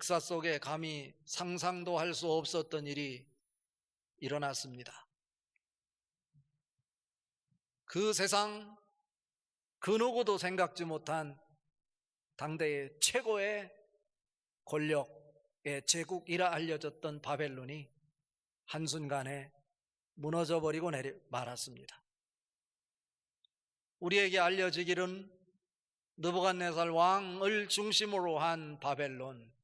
역사 속에 감히 상상도 할 수 없었던 일이 일어났습니다. 그 세상 그 누구도 생각지 못한 당대의 최고의 권력의 제국이라 알려졌던 바벨론이 한순간에 무너져 버리고 내려 말았습니다. 우리에게 알려지기는 느부갓네살 왕을 중심으로 한 바벨론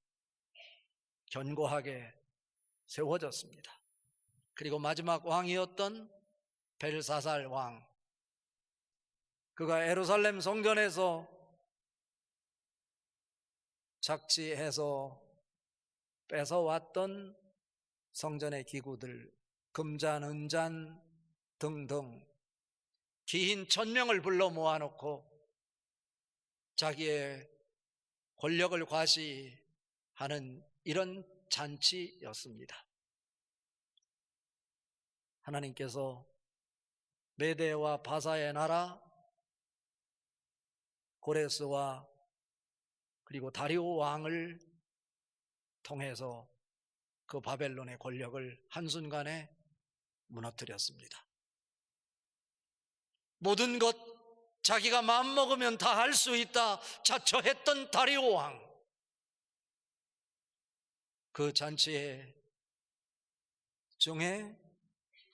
견고하게 세워졌습니다. 그리고 마지막 왕이었던 벨사살 왕 그가 예루살렘 성전에서 착취해서 뺏어왔던 성전의 기구들, 금잔, 은잔 등등 기인 천명을 불러 모아놓고 자기의 권력을 과시하는 이런 잔치였습니다. 하나님께서 메대와 바사의 나라 고레스와 그리고 다리오 왕을 통해서 그 바벨론의 권력을 한순간에 무너뜨렸습니다. 모든 것 자기가 마음먹으면 다 할 수 있다 자처했던 다리오 왕. 그 잔치에 중에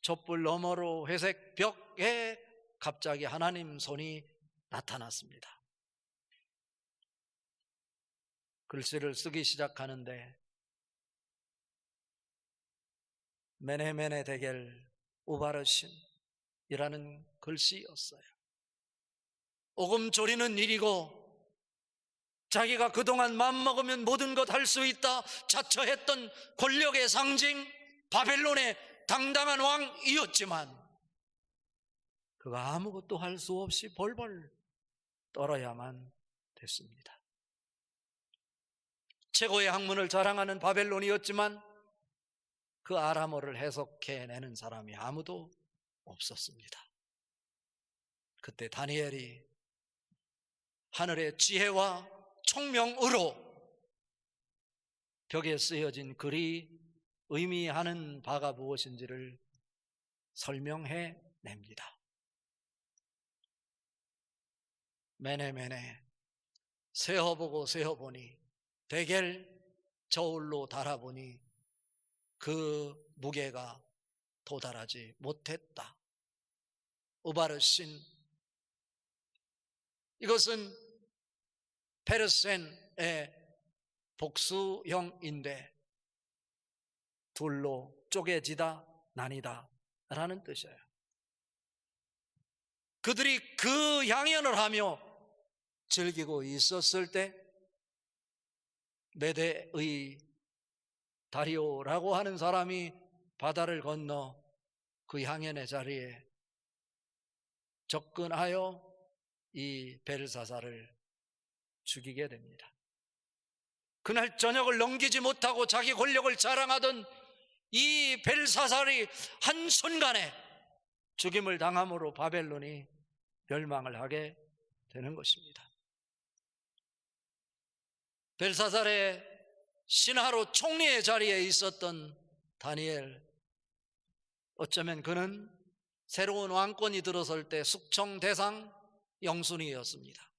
촛불 너머로 회색 벽에 갑자기 하나님 손이 나타났습니다. 글씨를 쓰기 시작하는데 메네메네 대겔 우바르신이라는 글씨였어요. 오금 조리는 일이고 자기가 그동안 맘먹으면 모든 것 할 수 있다 자처했던 권력의 상징 바벨론의 당당한 왕이었지만 그가 아무것도 할 수 없이 벌벌 떨어야만 됐습니다. 최고의 학문을 자랑하는 바벨론이었지만 그 아람어를 해석해내는 사람이 아무도 없었습니다. 그때 다니엘이 하늘의 지혜와 총명으로 벽에 쓰여진 글이 의미하는 바가 무엇인지를 설명해 냅니다. 매네매네 세어보고 세어보니 대겔 저울로 달아보니 그 무게가 도달하지 못했다. 우바르신 이것은 페르센의 복수형인데 둘로 쪼개지다 나뉘다 라는 뜻이에요. 그들이 그 향연을 하며 즐기고 있었을 때 메대의 다리오라고 하는 사람이 바다를 건너 그 향연의 자리에 접근하여 이 벨사사를 죽이게 됩니다. 그날 저녁을 넘기지 못하고 자기 권력을 자랑하던 이 벨사살이 한순간에 죽임을 당함으로 바벨론이 멸망을 하게 되는 것입니다. 벨사살의 신하로 총리의 자리에 있었던 다니엘 어쩌면 그는 새로운 왕권이 들어설 때 숙청 대상 영순이었습니다.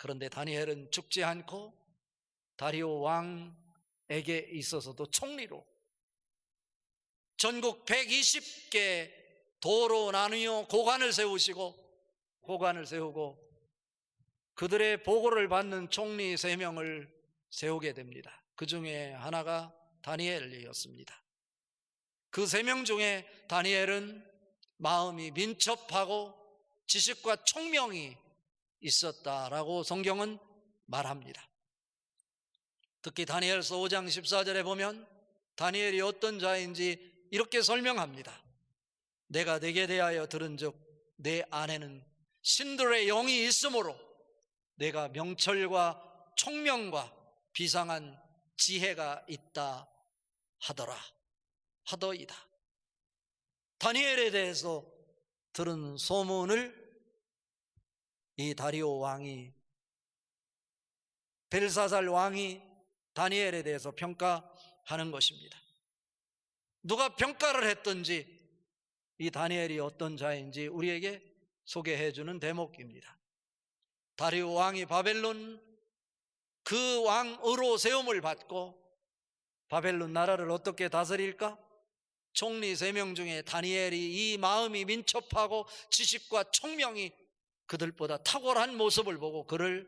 그런데 다니엘은 죽지 않고 다리오 왕에게 있어서도 총리로 전국 120개 도로 나누어 고관을 세우시고 고관을 세우고 그들의 보고를 받는 총리 세 명을 세우게 됩니다. 그 중에 하나가 다니엘이었습니다. 그세명 중에 다니엘은 마음이 민첩하고 지식과 총명이 있었다라고 성경은 말합니다. 특히 다니엘서 5장 14절에 보면 다니엘이 어떤 자인지 이렇게 설명합니다. 내가 내게 대하여 들은즉 내 안에는 신들의 영이 있으므로 내가 명철과 총명과 비상한 지혜가 있다 하더라 하더이다. 다니엘에 대해서 들은 소문을 이 다리오 왕이 벨사살 왕이 다니엘에 대해서 평가하는 것입니다. 누가 평가를 했든지 이 다니엘이 어떤 자인지 우리에게 소개해 주는 대목입니다. 다리오 왕이 바벨론 그 왕으로 세움을 받고 바벨론 나라를 어떻게 다스릴까? 총리 세 명 중에 다니엘이 이 마음이 민첩하고 지식과 총명이 그들보다 탁월한 모습을 보고 그를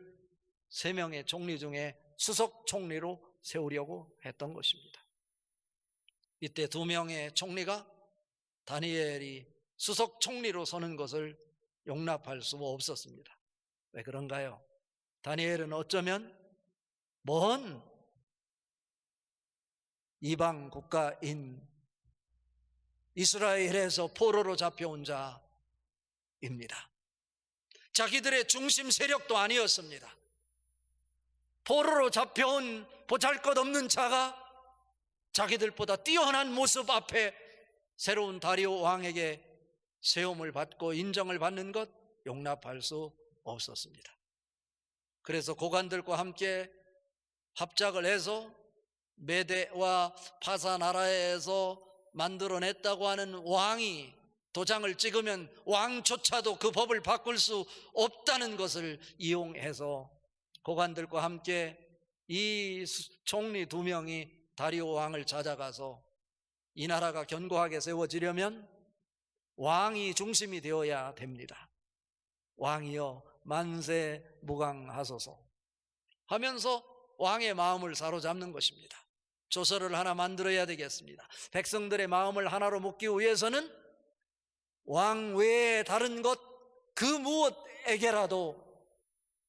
세 명의 총리 중에 수석 총리로 세우려고 했던 것입니다. 이때 두 명의 총리가 다니엘이 수석 총리로 서는 것을 용납할 수 없었습니다. 왜 그런가요? 다니엘은 어쩌면 먼 이방 국가인 이스라엘에서 포로로 잡혀온 자입니다. 자기들의 중심 세력도 아니었습니다. 포로로 잡혀온 보잘 것 없는 자가 자기들보다 뛰어난 모습 앞에 새로운 다리오 왕에게 세움을 받고 인정을 받는 것 용납할 수 없었습니다. 그래서 고관들과 함께 합작을 해서 메대와 파사 나라에서 만들어냈다고 하는 왕이 도장을 찍으면 왕조차도 그 법을 바꿀 수 없다는 것을 이용해서 고관들과 함께 이 총리 두 명이 다리오 왕을 찾아가서 이 나라가 견고하게 세워지려면 왕이 중심이 되어야 됩니다. 왕이여 만세 무강하소서 하면서 왕의 마음을 사로잡는 것입니다. 조서를 하나 만들어야 되겠습니다. 백성들의 마음을 하나로 묶기 위해서는 왕 외에 다른 것 그 무엇에게라도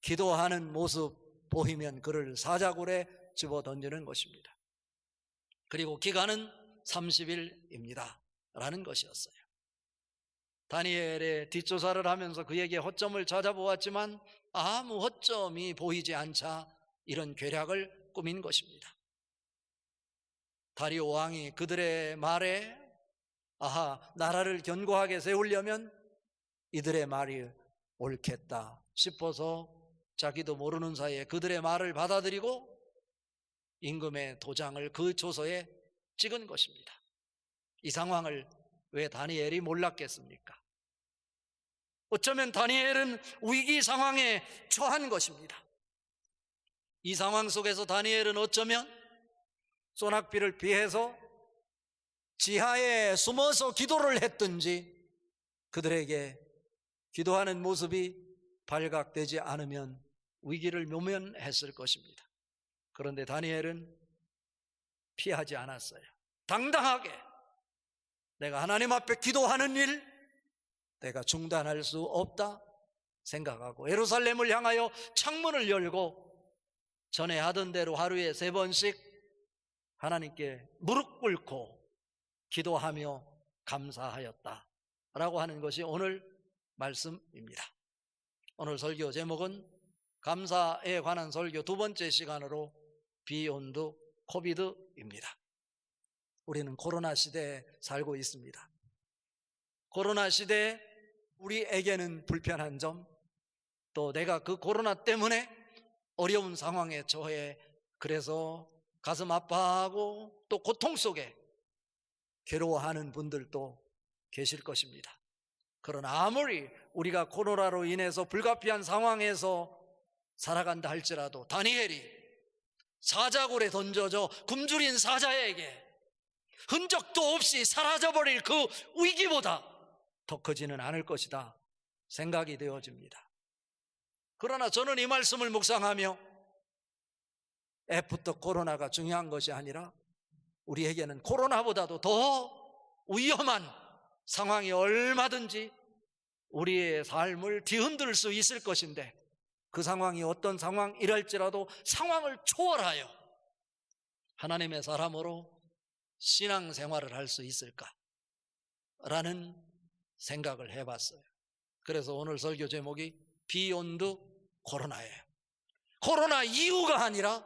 기도하는 모습 보이면 그를 사자굴에 집어 던지는 것입니다. 그리고 기간은 30일입니다. 라는 것이었어요. 다니엘의 뒷조사를 하면서 그에게 허점을 찾아보았지만 아무 허점이 보이지 않자 이런 괴략을 꾸민 것입니다. 다리오 왕이 그들의 말에 아하 나라를 견고하게 세우려면 이들의 말이 옳겠다 싶어서 자기도 모르는 사이에 그들의 말을 받아들이고 임금의 도장을 그 조서에 찍은 것입니다. 이 상황을 왜 다니엘이 몰랐겠습니까? 어쩌면 다니엘은 위기 상황에 처한 것입니다. 이 상황 속에서 다니엘은 어쩌면 소낙비를 피해서 지하에 숨어서 기도를 했든지 그들에게 기도하는 모습이 발각되지 않으면 위기를 묘면했을 것입니다. 그런데 다니엘은 피하지 않았어요. 당당하게 내가 하나님 앞에 기도하는 일 내가 중단할 수 없다 생각하고 예루살렘을 향하여 창문을 열고 전에 하던 대로 하루에 세 번씩 하나님께 무릎 꿇고 기도하며 감사하였다. 라고 하는 것이 오늘 말씀입니다. 오늘 설교 제목은 감사에 관한 설교 두 번째 시간으로 비욘드 코비드입니다. 우리는 코로나 시대에 살고 있습니다. 코로나 시대에 우리에게는 불편한 점, 또 내가 그 코로나 때문에 어려운 상황에 처해 그래서 가슴 아파하고 또 고통 속에 괴로워하는 분들도 계실 것입니다. 그러나 아무리 우리가 코로나로 인해서 불가피한 상황에서 살아간다 할지라도 다니엘이 사자굴에 던져져 굶주린 사자에게 흔적도 없이 사라져버릴 그 위기보다 더 커지는 않을 것이다 생각이 되어집니다. 그러나 저는 이 말씀을 묵상하며 애프터 코로나가 중요한 것이 아니라 우리에게는 코로나보다도 더 위험한 상황이 얼마든지 우리의 삶을 뒤흔들 수 있을 것인데 그 상황이 어떤 상황이랄지라도 상황을 초월하여 하나님의 사람으로 신앙 생활을 할 수 있을까? 라는 생각을 해봤어요. 그래서 오늘 설교 제목이 비욘드 코로나예요. 코로나 이후가 아니라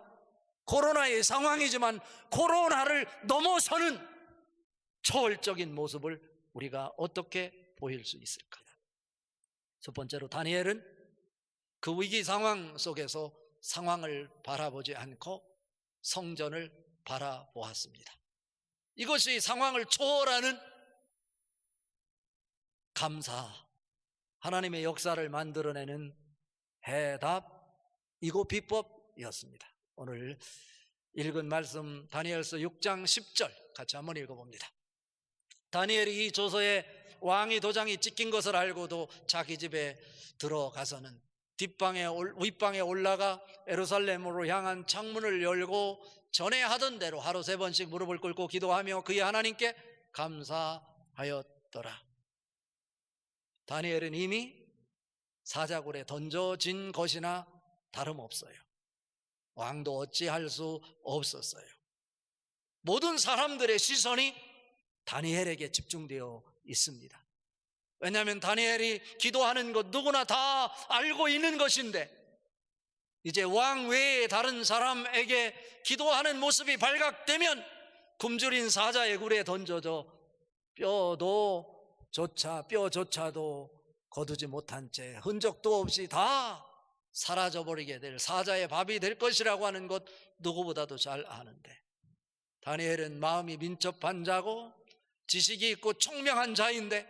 코로나의 상황이지만 코로나를 넘어서는 초월적인 모습을 우리가 어떻게 보일 수 있을까? 첫 번째로 다니엘은 그 위기 상황 속에서 상황을 바라보지 않고 성전을 바라보았습니다. 이것이 상황을 초월하는 감사, 하나님의 역사를 만들어내는 해답이고 비법이었습니다. 오늘 읽은 말씀 다니엘서 6장 10절 같이 한번 읽어봅니다. 다니엘이 이 조서에 왕이 도장이 찍힌 것을 알고도 자기 집에 들어가서는 뒷방에 올- 윗방에 올라가 에루살렘으로 향한 창문을 열고 전에 하던 대로 하루 세 번씩 무릎을 꿇고 기도하며 그의 하나님께 감사하였더라. 다니엘은 이미 사자굴에 던져진 것이나 다름없어요. 왕도 어찌할 수 없었어요. 모든 사람들의 시선이 다니엘에게 집중되어 있습니다. 왜냐하면 다니엘이 기도하는 것 누구나 다 알고 있는 것인데 이제 왕 외에 다른 사람에게 기도하는 모습이 발각되면 굶주린 사자의 굴에 던져져 뼈도 조차 뼈조차도 거두지 못한 채 흔적도 없이 다 사라져 버리게 될 사자의 밥이 될 것이라고 하는 것 누구보다도 잘 아는데 다니엘은 마음이 민첩한 자고 지식이 있고 총명한 자인데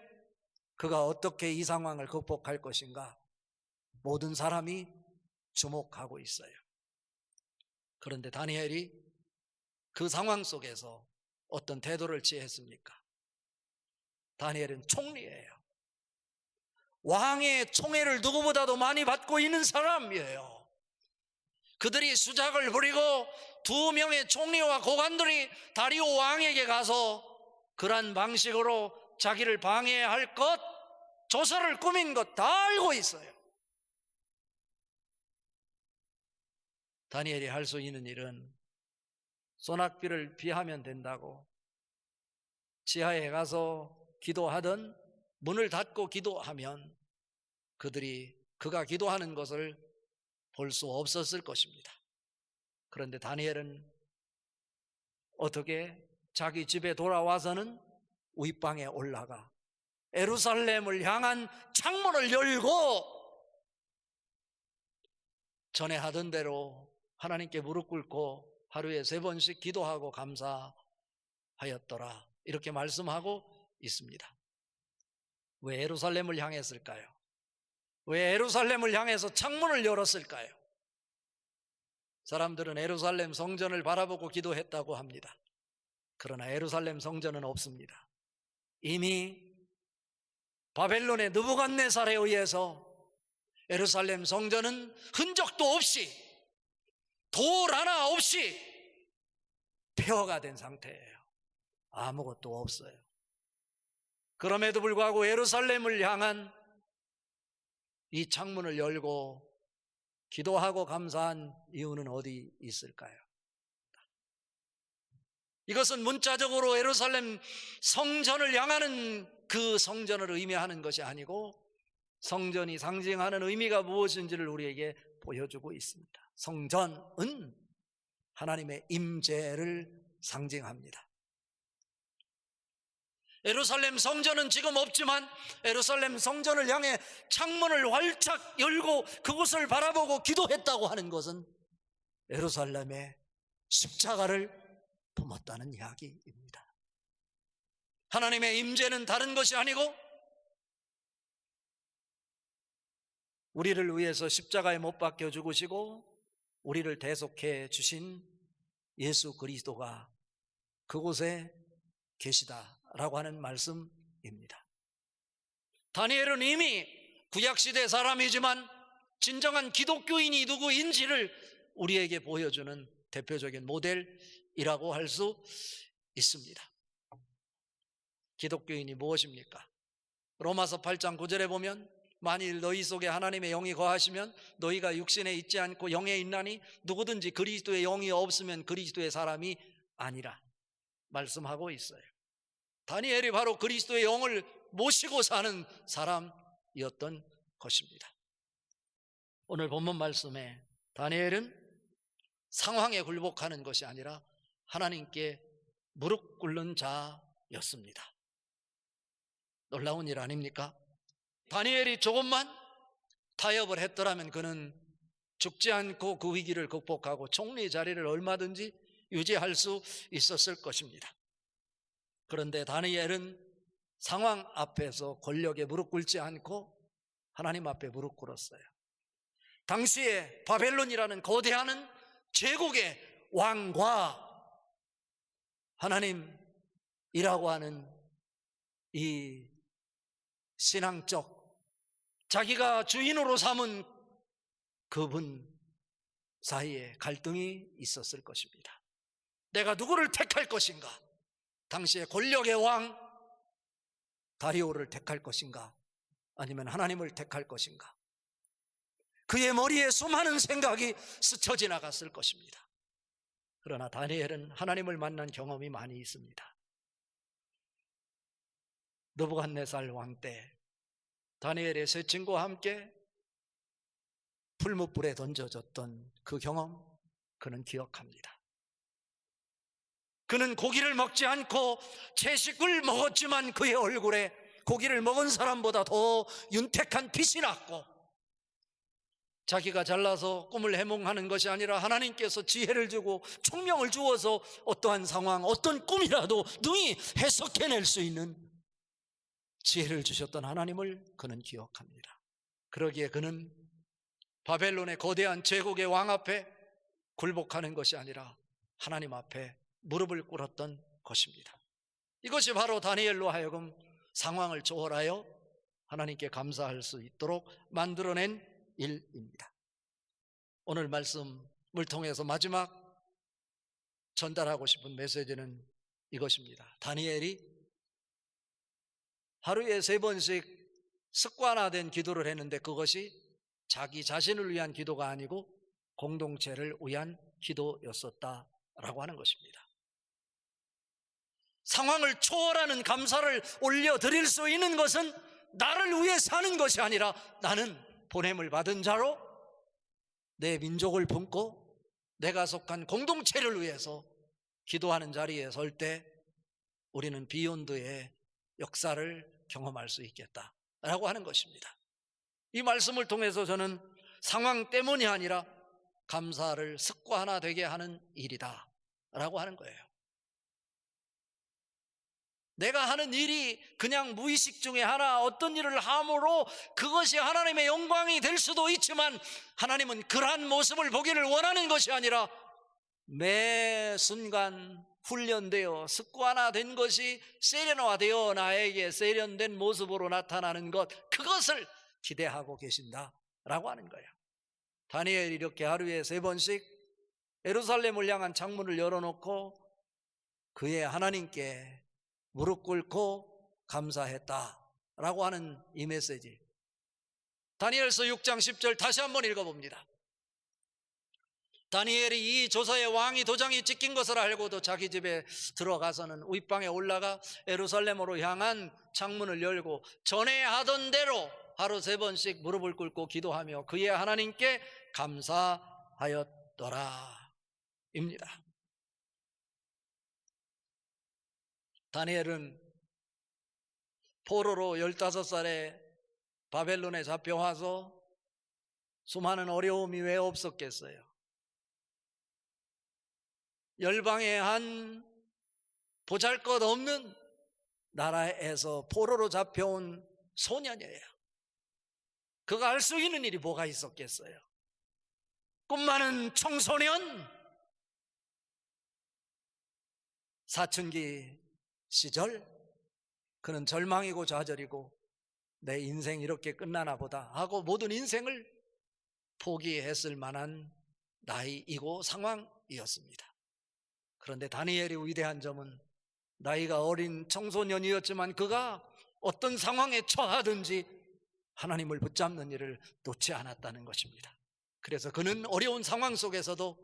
그가 어떻게 이 상황을 극복할 것인가 모든 사람이 주목하고 있어요. 그런데 다니엘이 그 상황 속에서 어떤 태도를 취했습니까? 다니엘은 총리예요. 왕의 총애를 누구보다도 많이 받고 있는 사람이에요. 그들이 수작을 부리고 두 명의 총리와 고관들이 다리오 왕에게 가서 그런 방식으로 자기를 방해할 것, 조서를 꾸민 것 다 알고 있어요. 다니엘이 할 수 있는 일은 소낙비를 피하면 된다고 지하에 가서 기도하던 문을 닫고 기도하면 그들이 그가 기도하는 것을 볼 수 없었을 것입니다. 그런데 다니엘은 어떻게 자기 집에 돌아와서는 윗방에 올라가 에루살렘을 향한 창문을 열고 전에 하던 대로 하나님께 무릎 꿇고 하루에 세 번씩 기도하고 감사하였더라. 이렇게 말씀하고 있습니다. 왜 에루살렘을 향했을까요? 왜 에루살렘을 향해서 창문을 열었을까요? 사람들은 에루살렘 성전을 바라보고 기도했다고 합니다. 그러나 에루살렘 성전은 없습니다. 이미 바벨론의 느부갓네살에 의해서 에루살렘 성전은 흔적도 없이 돌 하나 없이 폐허가 된 상태예요. 아무것도 없어요. 그럼에도 불구하고 예루살렘을 향한 이 창문을 열고 기도하고 감사한 이유는 어디 있을까요? 이것은 문자적으로 예루살렘 성전을 향하는 그 성전을 의미하는 것이 아니고 성전이 상징하는 의미가 무엇인지를 우리에게 보여주고 있습니다. 성전은 하나님의 임재를 상징합니다. 에루살렘 성전은 지금 없지만 에루살렘 성전을 향해 창문을 활짝 열고 그곳을 바라보고 기도했다고 하는 것은 에루살렘의 십자가를 품었다는 이야기입니다. 하나님의 임재는 다른 것이 아니고 우리를 위해서 십자가에 못 박혀 죽으시고 우리를 대속해 주신 예수 그리스도가 그곳에 계시다 라고 하는 말씀입니다. 다니엘은 이미 구약시대 사람이지만 진정한 기독교인이 누구인지를 우리에게 보여주는 대표적인 모델이라고 할 수 있습니다. 기독교인이 무엇입니까? 로마서 8장 9절에 보면 만일 너희 속에 하나님의 영이 거하시면 너희가 육신에 있지 않고 영에 있나니 누구든지 그리스도의 영이 없으면 그리스도의 사람이 아니라 말씀하고 있어요. 다니엘이 바로 그리스도의 영을 모시고 사는 사람이었던 것입니다. 오늘 본문 말씀에 다니엘은 상황에 굴복하는 것이 아니라 하나님께 무릎 꿇는 자였습니다. 놀라운 일 아닙니까? 다니엘이 조금만 타협을 했더라면 그는 죽지 않고 그 위기를 극복하고 총리 자리를 얼마든지 유지할 수 있었을 것입니다. 그런데 다니엘은 상황 앞에서 권력에 무릎 꿇지 않고 하나님 앞에 무릎 꿇었어요. 당시에 바벨론이라는 거대한 제국의 왕과 하나님이라고 하는 이 신앙적 자기가 주인으로 삼은 그분 사이에 갈등이 있었을 것입니다. 내가 누구를 택할 것인가? 당시의 권력의 왕 다리오를 택할 것인가? 아니면 하나님을 택할 것인가? 그의 머리에 수많은 생각이 스쳐 지나갔을 것입니다. 그러나 다니엘은 하나님을 만난 경험이 많이 있습니다. 느부갓네살 왕 때 다니엘의 세 친구와 함께 풀무불에 던져졌던 그 경험 그는 기억합니다. 그는 고기를 먹지 않고 채식을 먹었지만 그의 얼굴에 고기를 먹은 사람보다 더 윤택한 빛이 났고 자기가 잘나서 꿈을 해몽하는 것이 아니라 하나님께서 지혜를 주고 총명을 주어서 어떠한 상황, 어떤 꿈이라도 능히 해석해낼 수 있는 지혜를 주셨던 하나님을 그는 기억합니다. 그러기에 그는 바벨론의 거대한 제국의 왕 앞에 굴복하는 것이 아니라 하나님 앞에 무릎을 꿇었던 것입니다. 이것이 바로 다니엘로 하여금 상황을 초월하여 하나님께 감사할 수 있도록 만들어낸 일입니다. 오늘 말씀을 통해서 마지막 전달하고 싶은 메시지는 이것입니다. 다니엘이 하루에 세 번씩 습관화된 기도를 했는데 그것이 자기 자신을 위한 기도가 아니고 공동체를 위한 기도였었다라고 하는 것입니다. 상황을 초월하는 감사를 올려드릴 수 있는 것은 나를 위해 사는 것이 아니라 나는 보냄을 받은 자로 내 민족을 품고 내가 속한 공동체를 위해서 기도하는 자리에 설 때 우리는 비욘드의 역사를 경험할 수 있겠다 라고 하는 것입니다. 이 말씀을 통해서 저는 상황 때문이 아니라 감사를 습관화 되게 하는 일이다 라고 하는 거예요. 내가 하는 일이 그냥 무의식 중에 하나 어떤 일을 함으로 그것이 하나님의 영광이 될 수도 있지만 하나님은 그러한 모습을 보기를 원하는 것이 아니라 매 순간 훈련되어 습관화된 것이 세련화되어 나에게 세련된 모습으로 나타나는 것 그것을 기대하고 계신다라고 하는 거예요. 다니엘이 이렇게 하루에 세 번씩 예루살렘을 향한 창문을 열어놓고 그의 하나님께 무릎 꿇고 감사했다라고 하는 이 메시지. 다니엘서 6장 10절 다시 한번 읽어봅니다. 다니엘이 이 조사의 왕이 도장이 찍힌 것을 알고도 자기 집에 들어가서는 윗방에 올라가 에루살렘으로 향한 창문을 열고 전에 하던 대로 하루 세 번씩 무릎을 꿇고 기도하며 그의 하나님께 감사하였더라. 입니다. 다니엘은 포로로 15살에 바벨론에 잡혀와서 수많은 어려움이 왜 없었겠어요? 열방의 한 보잘 것 없는 나라에서 포로로 잡혀온 소년이에요. 그가 할수 있는 일이 뭐가 있었겠어요? 꿈 많은 청소년, 사춘기 시절, 그는 절망이고 좌절이고 내 인생 이렇게 끝나나 보다 하고 모든 인생을 포기했을 만한 나이이고 상황이었습니다. 그런데 다니엘의 위대한 점은 나이가 어린 청소년이었지만 그가 어떤 상황에 처하든지 하나님을 붙잡는 일을 놓지 않았다는 것입니다. 그래서 그는 어려운 상황 속에서도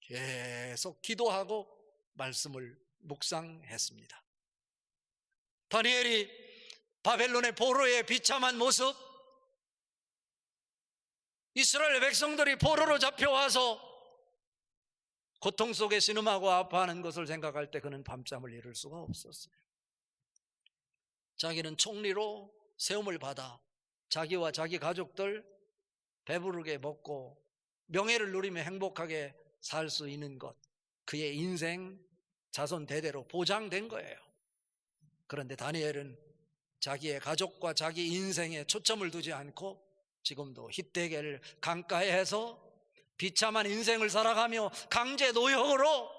계속 기도하고 말씀을 묵상했습니다. 다니엘이 바벨론의 포로의 비참한 모습, 이스라엘 백성들이 포로로 잡혀와서 고통 속에 신음하고 아파하는 것을 생각할 때 그는 밤잠을 이룰 수가 없었어요. 자기는 총리로 세움을 받아 자기와 자기 가족들 배부르게 먹고 명예를 누리며 행복하게 살 수 있는 것. 그의 인생 자손 대대로 보장된 거예요. 그런데 다니엘은 자기의 가족과 자기 인생에 초점을 두지 않고 지금도 희대계를 강가해서 비참한 인생을 살아가며 강제 노역으로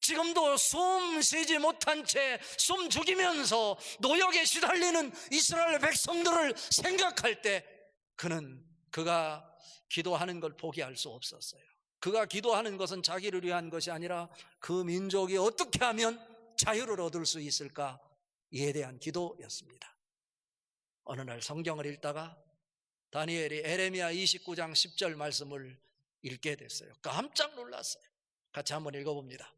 지금도 숨 쉬지 못한 채 숨 죽이면서 노역에 시달리는 이스라엘 백성들을 생각할 때 그는 그가 기도하는 걸 포기할 수 없었어요. 그가 기도하는 것은 자기를 위한 것이 아니라 그 민족이 어떻게 하면 자유를 얻을 수 있을까 이에 대한 기도였습니다. 어느 날 성경을 읽다가 다니엘이 에레미야 29장 10절 말씀을 읽게 됐어요. 깜짝 놀랐어요. 같이 한번 읽어봅니다.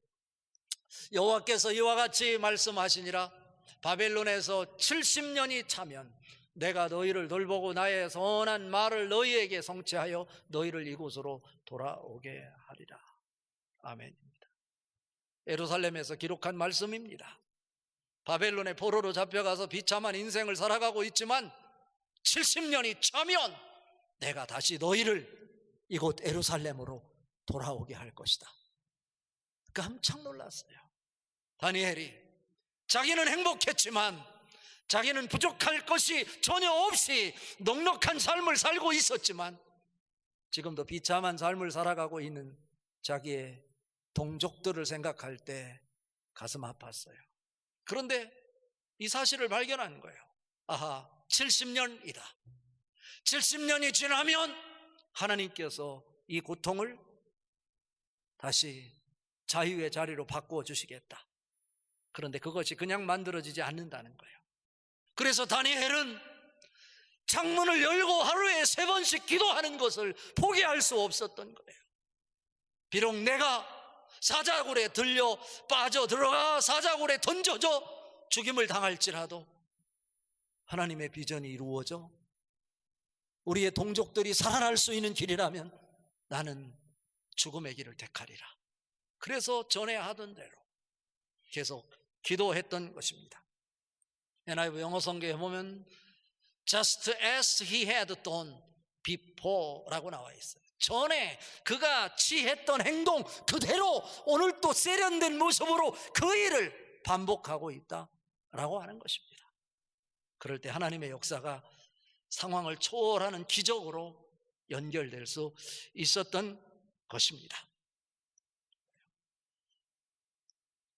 여호와께서 이와 같이 말씀하시니라 바벨론에서 70년이 차면 내가 너희를 돌보고 나의 선한 말을 너희에게 성취하여 너희를 이곳으로 돌아오게 하리라. 아멘 입니다. 예루살렘에서 기록한 말씀입니다. 바벨론의 포로로 잡혀가서 비참한 인생을 살아가고 있지만 70년이 차면 내가 다시 너희를 이곳 에루살렘으로 돌아오게 할 것이다. 깜짝 놀랐어요. 다니엘이 자기는 행복했지만 자기는 부족할 것이 전혀 없이 넉넉한 삶을 살고 있었지만 지금도 비참한 삶을 살아가고 있는 자기의 동족들을 생각할 때 가슴 아팠어요. 그런데 이 사실을 발견한 거예요. 아하, 70년이다. 70년이 지나면 하나님께서 이 고통을 다시 자유의 자리로 바꾸어 주시겠다. 그런데 그것이 그냥 만들어지지 않는다는 거예요. 그래서 다니엘은 창문을 열고 하루에 세 번씩 기도하는 것을 포기할 수 없었던 거예요. 비록 내가 사자굴에 들려 빠져 들어가 사자굴에 던져져 죽임을 당할지라도 하나님의 비전이 이루어져 우리의 동족들이 살아날 수 있는 길이라면 나는 죽음의 길을 택하리라. 그래서 전에 하던 대로 계속 기도했던 것입니다. NIV 영어 성경에 보면 just as he had done before라고 나와 있어요. 전에 그가 취했던 행동 그대로 오늘 또 세련된 모습으로 그 일을 반복하고 있다라고 하는 것입니다. 그럴 때 하나님의 역사가 상황을 초월하는 기적으로 연결될 수 있었던 것입니다.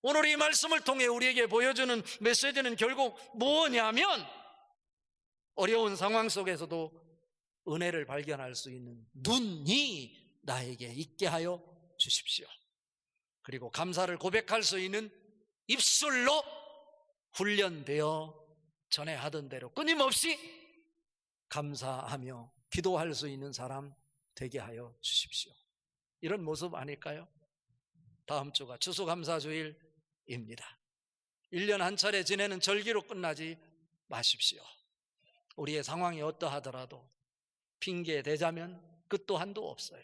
오늘 이 말씀을 통해 우리에게 보여주는 메시지는 결국 뭐냐면 어려운 상황 속에서도 은혜를 발견할 수 있는 눈이 나에게 있게 하여 주십시오. 그리고 감사를 고백할 수 있는 입술로 훈련되어 전에 하던 대로 끊임없이 감사하며 기도할 수 있는 사람 되게 하여 주십시오. 이런 모습 아닐까요? 다음 주가 추수감사주일입니다. 1년 한 차례 지내는 절기로 끝나지 마십시오. 우리의 상황이 어떠하더라도 핑계 대자면 끝도 한도 없어요.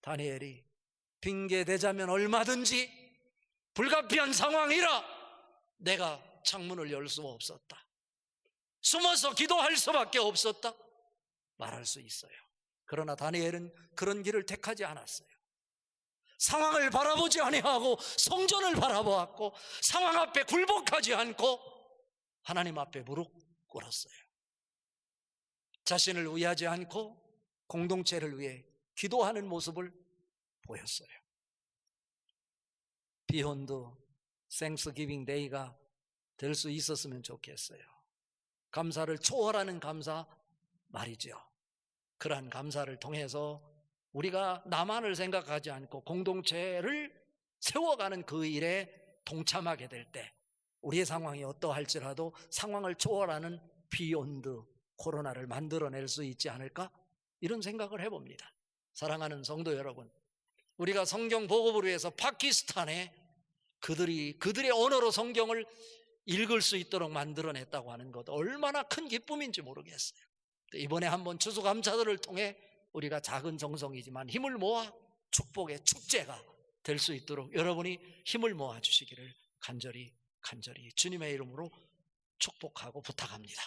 다니엘이 핑계 대자면 얼마든지 불가피한 상황이라 내가 창문을 열 수 없었다. 숨어서 기도할 수밖에 없었다. 말할 수 있어요. 그러나 다니엘은 그런 길을 택하지 않았어요. 상황을 바라보지 아니하고 성전을 바라보았고 상황 앞에 굴복하지 않고 하나님 앞에 무릎 꿇었어요. 자신을 위하지 않고 공동체를 위해 기도하는 모습을 보였어요. 비욘드 생스 기빙 데이가 될 수 있었으면 좋겠어요. 감사를 초월하는 감사 말이죠. 그러한 감사를 통해서 우리가 나만을 생각하지 않고 공동체를 세워가는 그 일에 동참하게 될 때 우리의 상황이 어떠할지라도 상황을 초월하는 비욘드 코로나를 만들어낼 수 있지 않을까? 이런 생각을 해봅니다. 사랑하는 성도 여러분, 우리가 성경 보급을 위해서 파키스탄에 그들이 그들의 언어로 성경을 읽을 수 있도록 만들어냈다고 하는 것 얼마나 큰 기쁨인지 모르겠어요. 이번에 한번 추수감사들을 통해 우리가 작은 정성이지만 힘을 모아 축복의 축제가 될 수 있도록 여러분이 힘을 모아 주시기를 간절히 간절히 주님의 이름으로 축복하고 부탁합니다.